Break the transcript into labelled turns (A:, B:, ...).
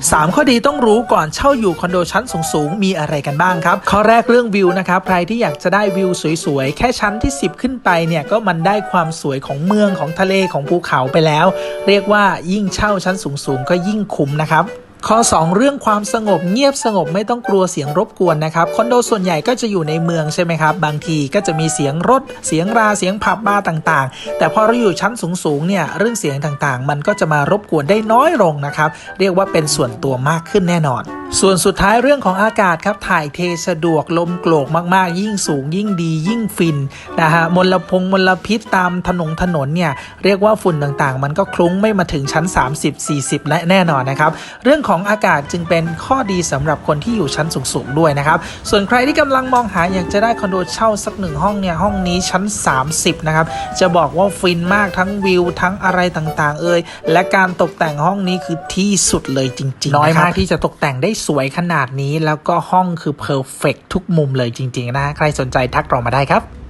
A: 3 ข้อดีต้องรู้ก่อนเช่าอยู่คอนโดชั้นสูงๆ มีอะไรกันบ้างครับ ข้อแรกเรื่องวิวนะครับ ใครที่อยากจะได้วิวสวยๆ แค่ชั้นที่ 10 ขึ้นไปเนี่ยก็มันได้ความสวยของเมืองของทะเลของภูเขาไปแล้ว เรียกว่ายิ่งเช่าชั้นสูงๆ ก็ยิ่งคุ้มนะครับ ข้อ 2 เรื่องความสงบเงียบสงบไม่ต้องกลัวเสียงรบกวนนะครับคอนโดส่วนใหญ่ก็จะอยู่ในเมืองใช่ไหมครับบางทีก็จะมีเสียงรถเสียงราเสียงผับบาร์ต่างๆ แต่พอเราอยู่ชั้นสูงๆเนี่ยเรื่องเสียงต่างๆ มันก็จะมารบกวนได้น้อยลงนะครับ เรียกว่าเป็นส่วนตัวมากขึ้นแน่นอน ส่วนสุดท้ายเรื่องของอากาศครับถ่ายเทสะดวกลมโกรกมากๆ ยิ่งสูงยิ่งดียิ่งฟินนะฮะมลพงมลพิษตามถนนถนนเนี่ยเรียกว่าฝุ่นต่างๆ มันก็คลุ้งไม่มาถึงชั้น 30-40 และแน่นอนนะครับ เรื่องของอากาศจึงเป็นข้อดีสำหรับคนที่อยู่ชั้นสูงๆด้วยนะครับ ส่วนใครที่กำลังมองหาอยากจะได้คอนโดเช่าสักหนึ่งห้องเนี่ยห้องนี้ชั้น 30 นะครับ จะบอกว่าฟินมากทั้งวิวทั้งอะไรต่างๆ เอ่ยและการตกแต่งห้องนี้คือที่สุดเลยจริงๆน้อยมากที่จะตกแต่งได้สวยขนาดนี้แล้วก็ห้องคือเพอร์เฟกทุกมุมเลยจริง ๆ นะ ใครสนใจทักเรามาได้ครับ